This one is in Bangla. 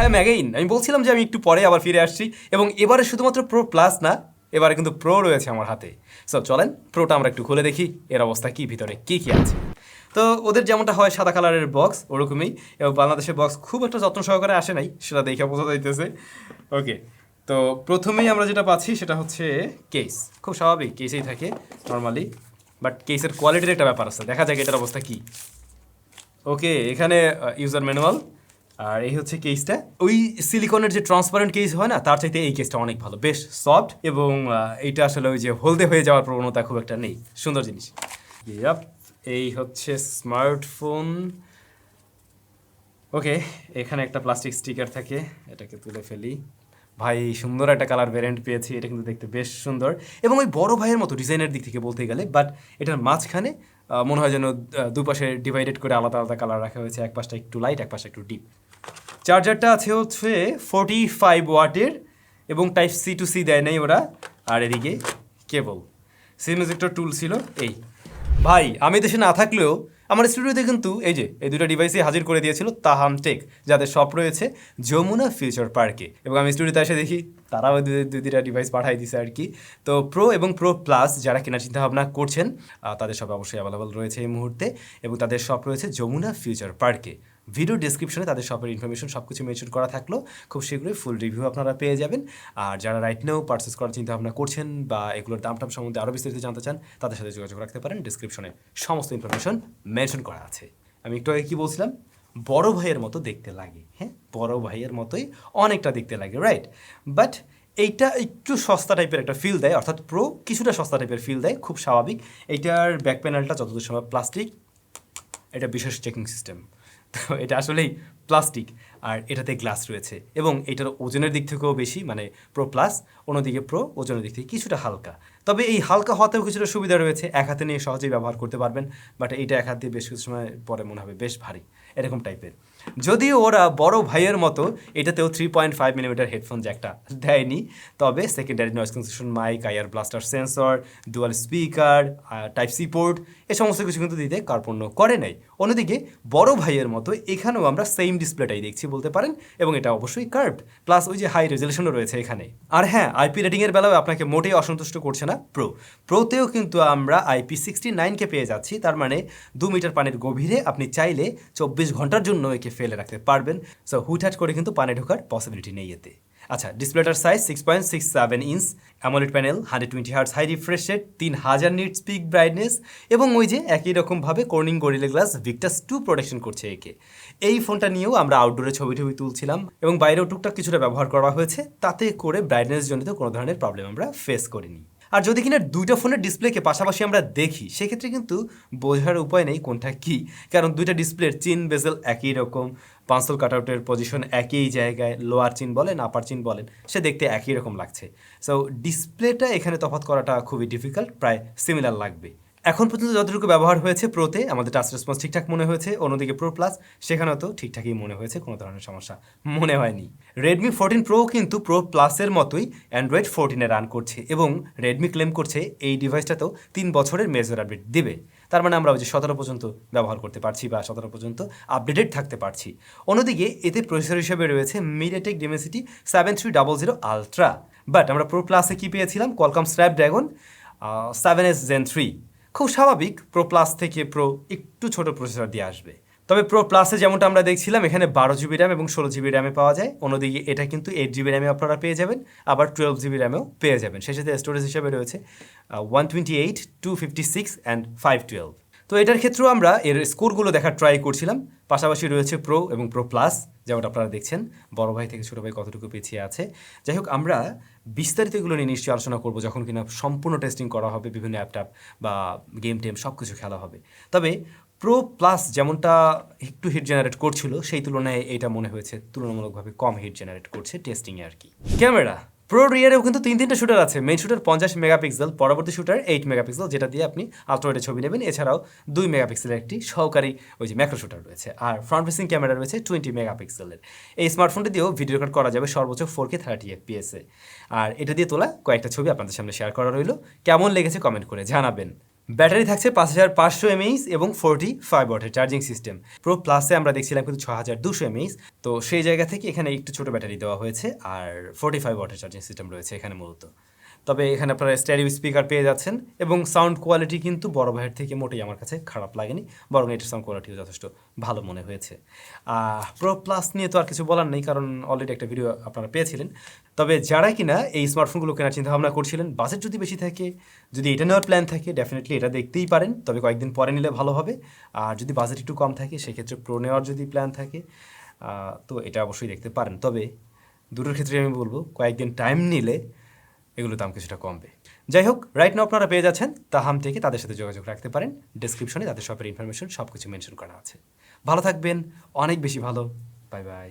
হ্যাঁ ম্যাগেইন আমি বলছিলাম যে আমি একটু পরে আবার ফিরে আসছি এবং এবারে শুধুমাত্র প্রো প্লাস না, এবারে কিন্তু প্রো রয়েছে আমার হাতে। সো চলেন প্রোটা আমরা একটু খুলে দেখি, এর অবস্থা কি, ভিতরে কি কি আছে। তো ওদের যেমনটা হয় সাদা কালারের বক্স ওরকমই, এবং বাংলাদেশের বক্স খুব একটা যত্ন সহকারে আসে নাই, সেটা দেখে বোঝা যাইতেছে। ওকে তো প্রথমেই আমরা যেটা পাচ্ছি, সেটা হচ্ছে কেস খুব স্বাভাবিক কেসেই থাকে নর্মালি বাট কেসের কোয়ালিটির একটা ব্যাপার আছে। দেখা যাক এটার অবস্থা কি। ওকে এখানে ইউজার ম্যানুয়াল আর এই হচ্ছে কেসটা ওই সিলিকনের যে ট্রান্সপারেন্ট কেস হয় না, তার চাইতে এই কেসটা অনেক ভালো, বেশ সফট এবং এইটা আসলে ওই যে হলদে হয়ে যাওয়ার প্রবণতা খুব একটা নেই। সুন্দর জিনিস। এই হচ্ছে স্মার্টফোন ওকে এখানে একটা প্লাস্টিক স্টিকার থাকে, এটাকে তুলে ফেলি। ভাই সুন্দর একটা কালার ভ্যারিয়েন্ট পেয়েছি, এটা কিন্তু দেখতে বেশ সুন্দর। এবং ওই বড় ভাইয়ের মতো ডিজাইনের দিক থেকে বলতে গেলে বাট এটার মাঝখানে মনে হয় যেন দুপাশে ডিভাইডেড করে আলাদা আলাদা কালার রাখা হয়েছে এক পাশটা একটু লাইট এক পাশটা একটু ডিপ চার্জারটা আছে হচ্ছে ফোর্টি ফাইভ ওয়াটের এবং টাইপ সি টু সি দেয় নাই ওরা। আর এদিকে কেবল সিম ইজেক্টর টুল ছিল, এই। ভাই, আমি দেশে না থাকলেও আমার স্টুডিওতে কিন্তু এই যে, এই দুটো ডিভাইসই হাজির করে দিয়েছিল তাহাম টেক যাদের শপ রয়েছে যমুনা ফিউচার পার্কে এবং আমি স্টুডিওতে এসে দেখি, তারাও দুই দুই দুইটা ডিভাইস পাঠাই দিছে আর কি। তো প্রো এবং প্রো প্লাস যারা কেনার চিন্তা ভাবনা করছেন তাদের সব অবশ্যই অ্যাভেলেবল রয়েছে এই মুহূর্তে। এবং তাদের শপ রয়েছে যমুনা ফিউচার পার্কে ভিডিও ডিসক্রিপশনে তাদের শপের ইনফরমেশন সব কিছু মেনশন করা থাকল। খুব শীঘ্রই ফুল রিভিউ আপনারা পেয়ে যাবেন। আর যারা রাইট নাও পারচেস করার চিন্তা ভাবনা করছেন বা এগুলোর দাম টাম সম্বন্ধে আরও বিস্তারিত জানতে চান, তাদের সাথে যোগাযোগ রাখতে পারেন। ডিসক্রিপশনে সমস্ত ইনফরমেশন মেনশন করা আছে। আমি একটু আগে কী বলছিলাম? বড় ভাইয়ের মতো দেখতে লাগে। হ্যাঁ বড় ভাইয়ের মতোই অনেকটা দেখতে লাগে রাইট বাট এইটা একটু সস্তা টাইপের একটা ফিল দেয়, অর্থাৎ প্রো কিছুটা সস্তা টাইপের ফিল দেয়, খুব স্বাভাবিক। এইটার ব্যাক প্যানেলটা যতদূর সময় প্লাস্টিক এটা বিশেষ চেকিং সিস্টেম তো এটা আসলেই প্লাস্টিক আর এটাতে গ্লাস রয়েছে। এবং এটার ওজনের দিক থেকেও বেশি মানে প্রো প্লাস অন্যদিকে প্রো ওজনের দিক থেকে কিছুটা হালকা। তবে এই হালকা হওয়াতেও কিছুটা সুবিধা রয়েছে। এক হাতে নিয়ে সহজেই ব্যবহার করতে পারবেন বাট এইটা এক হাত দিয়ে বেশ কিছু সময় পরে মনে হবে বেশ ভারী, এরকম টাইপের যদিও ওরা বড় ভাইয়ের মতো, এটাতেও three point five millimetre headphone জ্যাকটা দেয়নি, তবে secondary noise cancellation mic IR blaster sensor dual speaker type C port এ সমস্ত কিছু কিন্তু দিতে কার্পণ্য করে নাই। অন্যদিকে বড় ভাইয়ের মতো, এখানেও আমরা সেম ডিসপ্লেটাই দেখছি বলতে পারেন, এবং এটা অবশ্যই কার্ভ প্লাস ওই যে হাই রেজলিউশনও রয়েছে এখানে। আর হ্যাঁ আইপি রেটিংয়ের বেলাও আপনাকে মোটেই অসন্তুষ্ট করছে প্রো প্রোতেও কিন্তু আমরা আইপি সিক্সটি নাইনকে পেয়ে যাচ্ছি, তার মানে দু মিটার পানির গভীরে আপনি চাইলে চব্বিশ ঘণ্টার জন্য একে ফেলে রাখতে পারবেন। সো হুটহাট করে কিন্তু পানি ঢোকার পসিবিলিটি নেই এতে। আচ্ছা ডিসপ্লেটার size six point six seven inch AMOLED panel hundred twenty hertz high refresh rate তিন হাজার নিট স্পিক ব্রাইটনেস এবং ওই যে একই রকমভাবে Corning Gorilla Glass Victus two protection করছে একে। এই ফোনটা নিয়েও আমরা আউটডোরে ছবি টবি তুলছিলাম এবং বাইরেও টুকটাক কিছুটা ব্যবহার করা হয়েছে, তাতে করে ব্রাইটনেস জনিত কোনো ধরনের প্রবলেম আমরা ফেস করিনি। আর যদি কিনা দুইটা ফোনের ডিসপ্লেকে পাশাপাশি আমরা দেখি, সেক্ষেত্রে কিন্তু বোঝার উপায় নেই কোনটা কি। কারণ দুইটা ডিসপ্লের চিন বেজেল একই রকম, পাঁচল কাটআউটের পজিশন একই জায়গায় লোয়ার চিন বলেন আপার চিন বলেন, সে দেখতে একই রকম লাগছে। সো ডিসপ্লেটা এখানে তফাৎ করাটা খুবই ডিফিকাল্ট প্রায় সিমিলার লাগবে। এখন পর্যন্ত যতটুকু ব্যবহার হয়েছে প্রোতে, আমাদের টাচ রেসপন্স ঠিকঠাক মনে হয়েছে, অন্যদিকে প্রো প্লাস সেখানেও তো ঠিকঠাকই মনে হয়েছে, কোনো ধরনের সমস্যা মনে হয়নি। রেডমি ফোরটিন প্রো কিন্তু প্রো প্লাসের মতোই অ্যান্ড্রয়েড ফোরটিনে রান করছে এবং রেডমি ক্লেম করছে এই ডিভাইসটাতেও তিন বছরের মেজর আপডেট দিবে। তার মানে আমরা ওই যে সতেরো পর্যন্ত ব্যবহার করতে পারছি বা সতেরো পর্যন্ত আপডেটেড থাকতে পারছি। অন্যদিকে এতে প্রসেসর হিসেবে রয়েছে MediaTek Dimensity seven three double zero ultra but আমরা প্রো প্লাসে কী পেয়েছিলাম? Qualcomm Snapdragon seven S Gen three খুব স্বাভাবিক প্রো প্লাস থেকে প্রো একটু ছোট প্রসেসর দিয়ে আসবে। তবে প্রো প্লাসে যেমনটা আমরা দেখছিলাম, এখানে বারো জিবি র্যাম এবং ষোলো জিবি র্যামে পাওয়া যায়। অন্যদিকে এটা কিন্তু এইট জিবি র্যামে আপনারা পেয়ে যাবেন, আবার টুয়েলভ জিবি র্যামেও পেয়ে যাবেন। সেই সাথে স্টোরেজ হিসেবে রয়েছে one twenty eight two fifty six and five twelve তো এটার ক্ষেত্রেও আমরা এর স্কোরগুলো দেখার ট্রাই করছিলাম। পাশাপাশি রয়েছে প্রো এবং প্রো প্লাস যেমনটা আপনারা দেখছেন। বড় ভাই থেকে ছোটো ভাই কতটুকু পিছিয়ে আছে। যাই হোক, আমরা বিস্তারিত এগুলো নিয়ে নিশ্চয়ই আলোচনা করব যখন কিনা সম্পূর্ণ টেস্টিং করা হবে, বিভিন্ন অ্যাপটাপ বা গেম টেম সব কিছু খেলা হবে। তবে প্রো প্লাস যেমনটা একটু হিট জেনারেট করছিল, সেই তুলনায় এটা মনে হয়েছে তুলনামূলকভাবে কম হিট জেনারেট করছে টেস্টিংয়ে আর কি। ক্যামেরা প্রো রিয়ারেও কিন্তু তিন তিনটা শুটার আছে। মেইন শুটার পঞ্চাশ মেগাপিক্সেল পরবর্তী শুটার এইট মেগাপিক্সেল যেটা দিয়ে আপনি আলট্রাওয়েডে ছবি নেবেন। এছাড়াও দুই মেগাপিক্সেলের একটি সহকারী ওই যে ম্যাক্রো শুটার রয়েছে। আর ফ্রন্ট ফেসিং ক্যামেরা রয়েছে টোয়েন্টি মেগাপিক্সেলের এই স্মার্টফোনটি দিয়েও ভিডিও রেকর্ড করা যাবে সর্বোচ্চ ফোর কে থার্টি এফপিএসে আর এটা দিয়ে তোলা কয়েকটা ছবি আপনাদের সামনে শেয়ার করা রইল। কেমন লেগেছে কমেন্ট করে জানাবেন। ব্যাটারি থাকছে পাঁচ হাজার পাঁচশো এমএইচ এবং ফোরটি ফাইভ ওয়াটের চার্জিং সিস্টেম। প্রো প্লাসে আমরা দেখছিলাম কিন্তু ছ হাজার দুশো এমএইচ। তো সেই জায়গা থেকে এখানে একটু ছোট ব্যাটারি দেওয়া হয়েছে আর ফোরটি ফাইভ ওয়াটের চার্জিং সিস্টেম রয়েছে এখানে মূলত। তবে এখানে আপনারা স্ট্যারিও স্পিকার পেয়ে যাচ্ছেন এবং সাউন্ড কোয়ালিটি কিন্তু বড় ভাইয়ের থেকে মোটেই আমার কাছে খারাপ লাগেনি, বরং এটার সাউন্ড কোয়ালিটিও যথেষ্ট ভালো মনে হয়েছে। প্রো প্লাস নিয়ে তো আর কিছু বলার নেই, কারণ অলরেডি একটা ভিডিও আপনারা পেয়েছিলেন। তবে যারা কিনা এই স্মার্টফোনগুলো কেনার চিন্তা ভাবনা করছিলেন বাজেট যদি বেশি থাকে, যদি এটা নেওয়ার প্ল্যান থাকে ডেফিনেটলি এটা দেখতেই পারেন, তবে কয়েকদিন পরে নিলে ভালো হবে। আর যদি বাজেট একটু কম থাকে, সেক্ষেত্রে প্রো নেওয়ার যদি প্ল্যান থাকে তো এটা অবশ্যই দেখতে পারেন। তবে দুটোর ক্ষেত্রে আমি বলব, কয়েকদিন টাইম নিলে এগুলোর দাম কিছুটা কমবে। যাই হোক রাইট নাও আপনারা পেয়ে যাচ্ছেন তাহাম থেকে তাদের সাথে যোগাযোগ রাখতে পারেন। ডিসক্রিপশনে তাদের সবের ইনফরমেশন সব কিছু মেনশন করা আছে। ভালো থাকবেন, অনেক বেশি ভালো। Bye bye